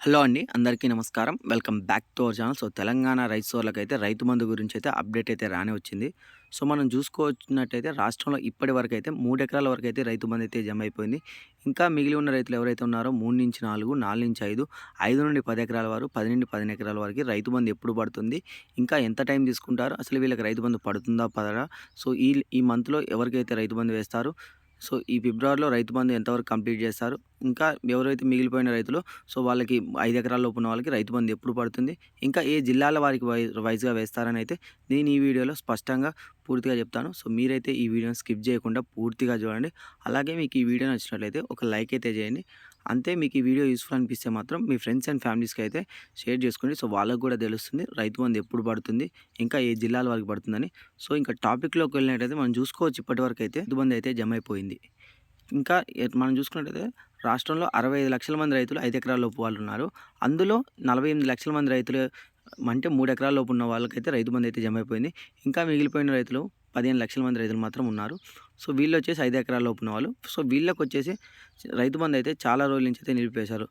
Hello అండి అందరికీ నమస్కారం. Welcome back to our channel. So Telangana రైతు సోర్లకైతే అయితే రైతు మందు గురించి అయితే అప్డేట్ అయితే రానే వచ్చింది సో మనం చూసుకోవచ్చినట్టయితే రాష్ట్రంలో ఇప్పటి వరకు అయితే మూడు ఎకరాల వరకు అయితే రైతు మంది అయితే జమ అయిపోయింది ఇంకా మిగిలి ఉన్న రైతులు ఎవరైతే ఉన్నారో మూడు నుంచి నాలుగు నాలుగు నుంచి ఐదు ఐదు నుండి పది ఎకరాల వారు పది నుండి పదిహేను ఎకరాల వరకు రైతు బంధు ఎప్పుడు పడుతుంది ఇంకా ఎంత టైం తీసుకుంటారు అసలు వీళ్ళకి రైతు బంధు పడుతుందా పదరా సో ఈ ఈ మంత్లో ఎవరికైతే రైతు బంధు వేస్తారు సో ఈ ఫిబ్రవరిలో రైతు బంధు ఎంతవరకు కంప్లీట్ చేస్తారు? ఇంకా ఎవరైతే మిగిలిపోయిన రైతులు సో వాళ్ళకి ఐదు ఎకరాల లోపు ఉన్న వాళ్ళకి రైతు బంధు ఎప్పుడు పడుతుంది? ఇంకా ఏ జిల్లాల వారికి వై వైజ్గా వేస్తారని అయితే నేను ఈ వీడియోలో స్పష్టంగా పూర్తిగా చెప్తాను. సో మీరైతే ఈ వీడియోని స్కిప్ చేయకుండా పూర్తిగా చూడండి. అలాగే మీకు ఈ వీడియో నచ్చినట్లయితే ఒక లైక్ అయితే చేయండి. అంతే మీకు ఈ వీడియో యూస్ఫుల్ అనిపిస్తే మాత్రం మీ ఫ్రెండ్స్ అండ్ ఫ్యామిలీస్కి అయితే షేర్ చేసుకోండి. సో వాళ్ళకు కూడా తెలుస్తుంది రైతు బంధు ఎప్పుడు పడుతుంది ఇంకా ఏ జిల్లాల వరకు పడుతుందని. సో ఇంకా టాపిక్లోకి వెళ్ళినట్టయితే మనం చూసుకోవచ్చు ఇప్పటివరకు అయితే రైతు బంధు అయితే జమ అయిపోయింది ఇంకా మనం చూసుకున్నట్టయితే రాష్ట్రంలో అరవై ఐదు లక్షల మంది రైతులు ఐదు ఎకరాల లోపు వాళ్ళు ఉన్నారు. అందులో నలభై ఎనిమిది లక్షల మంది రైతులు అంటే మూడు ఎకరాల లోపు ఉన్న వాళ్ళకైతే రైతు బంధు అయితే జమ అయిపోయింది ఇంకా మిగిలిపోయిన రైతులు పదిహేను లక్షల మంది రైతులు మాత్రం ఉన్నారు. సో వీళ్ళు వచ్చేసి ఐదు ఎకరాల లోపు ఉన్న వాళ్ళు. సో వీళ్ళకి వచ్చేసి రైతు బంధు అయితే చాలా రోజుల నుంచి అయితే నిలిపేశారు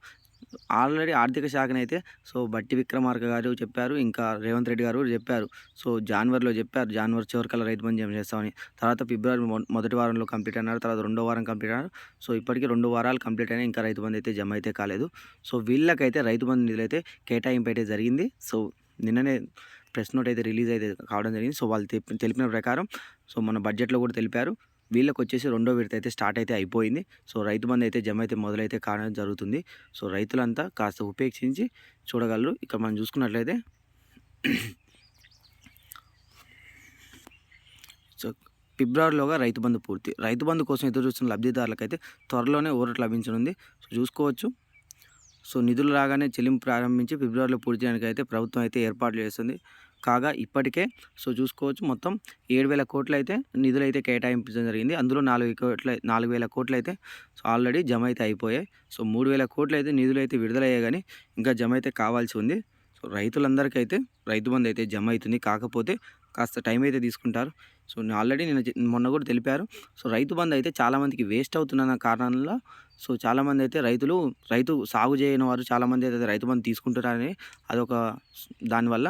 ఆల్రెడీ ఆర్థిక శాఖనైతే సో బట్టి విక్రమార్క గారు చెప్పారు ఇంకా రేవంత్ రెడ్డి గారు చెప్పారు. సో జనవరిలో చెప్పారు జనవరి చివరికల్లా రైతు బంధు జమ చేస్తామని. తర్వాత ఫిబ్రవరి మొదటి వారంలో కంప్లీట్ అన్నారు తర్వాత రెండో వారం కంప్లీట్ అన్నారు. సో ఇప్పటికీ రెండు వారాలు కంప్లీట్ అయినా ఇంకా రైతు బంధు అయితే జమ అయితే కాలేదు. సో వీళ్ళకైతే రైతు బంధు అయితే కేటాయింపు అయితే జరిగింది. సో నిన్ననే ప్రెస్ నోట్ అయితే రిలీజ్ అయితే కావడం జరిగింది. సో వాళ్ళు తెలిపిన ప్రకారం సో మన బడ్జెట్లో కూడా తెలిపారు. వీళ్ళకి వచ్చేసి రెండో విడత అయితే స్టార్ట్ అయితే అయిపోయింది. సో రైతు బంధు అయితే జమ అయితే మొదలైతే కావడం జరుగుతుంది. సో రైతులంతా కాస్త ఉపేక్షించి చూడగలరు. ఇక్కడ మనం చూసుకున్నట్లయితే సో ఫిబ్రవరిలోగా రైతు బంధు పూర్తి. రైతు బంధు కోసం ఎదురు చూస్తున్న లబ్ధిదారులకైతే త్వరలోనే ఊరట లభించనుంది. సో చూసుకోవచ్చు. సో నిధులు రాగానే చెల్లింపు ప్రారంభించి ఫిబ్రవరిలో పూర్తి చేయడానికి అయితే ప్రభుత్వం అయితే ఏర్పాట్లు చేస్తుంది. కాగా ఇప్పటికే సో చూసుకోవచ్చు మొత్తం ఏడు వేల కోట్లు అయితే నిధులు అయితే కేటాయించడం జరిగింది. అందులో నాలుగు కోట్ల నాలుగు వేల కోట్లు అయితే సో ఆల్రెడీ జమ అయితే అయిపోయాయి. సో మూడు వేల కోట్లు అయితే నిధులు అయితే విడుదలయ్యాయి కానీ ఇంకా జమ అయితే కావాల్సి ఉంది. సో రైతులందరికీ అయితే రైతు బంధు అయితే జమ అవుతుంది కాకపోతే కాస్త టైం అయితే తీసుకుంటారు. సో ఆల్రెడీ నేను మొన్న కూడా తెలిపారు. సో రైతు బంధు అయితే చాలామందికి వేస్ట్ అవుతున్న కారణంలో సో చాలామంది అయితే రైతులు రైతు సాగు చేయని వారు చాలామంది అయితే రైతు బంధు తీసుకుంటున్నారని అదొక దానివల్ల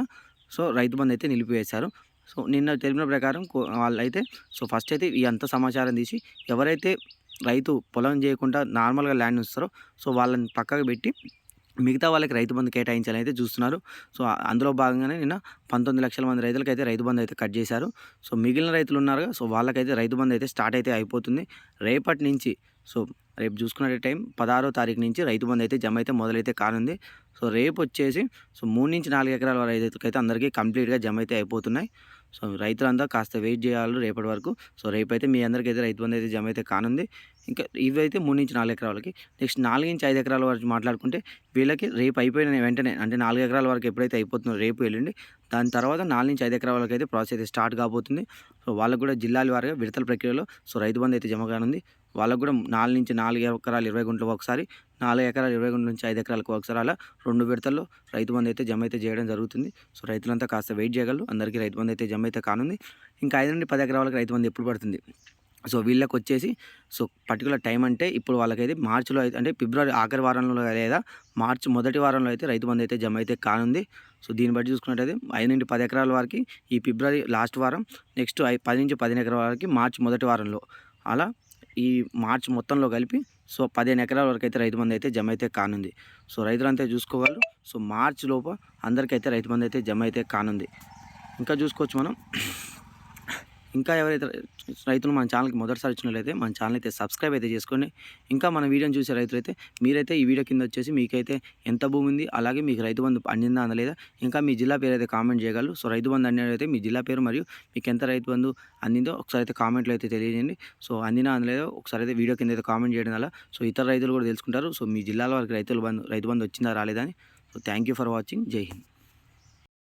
సో రైతు బంధు అయితే నిలిపివేశారు. సో నిన్న తెలిపిన ప్రకారం వాళ్ళైతే సో ఫస్ట్ అయితే ఈ అంత సమాచారం తీసి ఎవరైతే రైతు పొలం చేయకుండా నార్మల్గా ల్యాండ్ ఇస్తారో సో వాళ్ళని పక్కకు పెట్టి మిగతా వాళ్ళకి రైతు బంధు కేటాయించాలని అయితే చూస్తున్నారు. సో అందులో భాగంగానే నిన్న పంతొమ్మిది లక్షల మంది రైతులకైతే అయితే రైతు బంధు అయితే కట్ చేశారు. సో మిగిలిన రైతులు ఉన్నారు సో వాళ్ళకైతే రైతు బంధు అయితే స్టార్ట్ అయితే అయిపోతుంది. రేపటి నుంచి సో రేపు చూసుకునే టైం పదహారో తారీఖు నుంచి రైతు బంధు అయితే జమ అయితే మొదలైతే కానుంది. సో రేపు వచ్చేసి సో మూడు నుంచి నాలుగు ఎకరాల రైతులకైతే అందరికీ కంప్లీట్గా జమ అయితే అయిపోతున్నాయి. సో రైతులంతా కాస్త వెయిట్ చేయాలి రేపటి వరకు. సో రేపైతే మీ అందరికీ అయితే రైతు బంధు అయితే జమ అయితే కానుంది. ఇంకా ఇవైతే మూడు నుంచి నాలుగు ఎకరాలకి. నెక్స్ట్ నాలుగు నుంచి ఐదు ఎకరాల వరకు మాట్లాడుకుంటే వీళ్ళకి రేపు అయిపోయిన వెంటనే అంటే నాలుగు ఎకరాల వరకు ఎప్పుడైతే అయిపోతుందో రేపు వెళ్ళండి దాని తర్వాత నాలుగు నుంచి ఐదు ఎకరాల వరకు అయితే ప్రాసెస్ అయితే స్టార్ట్ కాబోతుంది. సో వాళ్ళకు కూడా జిల్లాల వారిగా విడతల ప్రక్రియలో సో రైతు బంధు అయితే జమ కానుంది. వాళ్ళకు కూడా నాలుగు నుంచి నాలుగు ఎకరాలు ఇరవై గుంటలకు ఒకసారి నాలుగు ఎకరాలు ఇరవై గుంటల నుంచి ఐదు ఎకరాలకు ఒకసారి అలా రెండు విడతల్లో రైతు బంధు అయితే జమ అయితే చేయడం జరుగుతుంది. సో రైతులంతా కాస్త వెయిట్ చేయగలరు. అందరికీ రైతు బంధు అయితే జమ అయితే కానుంది. ఇంకా ఐదు నుండి పది ఎకరాలకు రైతు బంధు ఎప్పుడు పడుతుంది? సో వీళ్ళకి వచ్చేసి సో పర్టికులర్ టైం అంటే ఇప్పుడు వాళ్ళకైతే మార్చిలో అయితే అంటే ఫిబ్రవరి ఆఖరి వారంలో లేదా మార్చి మొదటి వారంలో అయితే రైతు బంధు అయితే జమ అయితే కానుంది. సో దీన్ని బట్టి చూసుకున్నట్టయితే ఐదు నుండి పది ఎకరాల వరకు ఈ ఫిబ్రవరి లాస్ట్ వారం నెక్స్ట్ పది నుంచి పదిహేను ఎకరాల వరకు మార్చి మొదటి వారంలో. అలా ఈ మార్చ్ మొత్తంలో కలిపి సో పదిహేను ఎకరాల వరకు అయితే రైతు బంధు అయితే జమ అయితే కానుంది. సో రైతులంతా చూసుకోవాలి సో మార్చ్ లోపు అందరికైతే రైతు బంధు అయితే జమ అయితే కానుంది. ఇంకా చూసుకోవచ్చు మనం. ఇంకా ఎవరైతే రైతులు మన ఛానల్కి మొదటిసారి వచ్చినట్లయితే మన ఛానల్ అయితే సబ్స్క్రైబ్ అయితే చేసుకోండి. ఇంకా మన వీడియోని చూసే రైతులైతే మీరైతే ఈ వీడియో కింద వచ్చేసి మీకైతే ఎంత భూమి ఉంది అలాగే మీకు రైతు బంధు అందిందా అందలేదా ఇంకా మీ జిల్లా పేరు అయితే కామెంట్ చేయగలరు. సో రైతు బంధు అందినైతే మీ జిల్లా పేరు మరియు మీకు ఎంత రైతు బంధు అందిందో ఒకసారి అయితే కామెంట్లో అయితే తెలియజేయండి. సో అందినా అందలేదో ఒకసారి అయితే వీడియో కింద అయితే కామెంట్ చేయడం వల్ల సో ఇతర రైతులు కూడా తెలుసుకుంటారు. సో మీ జిల్లాలో వారికి రైతుల బంధు రైతు బంధు వచ్చిందా రాలేదని so thank for watching. Jai Hind.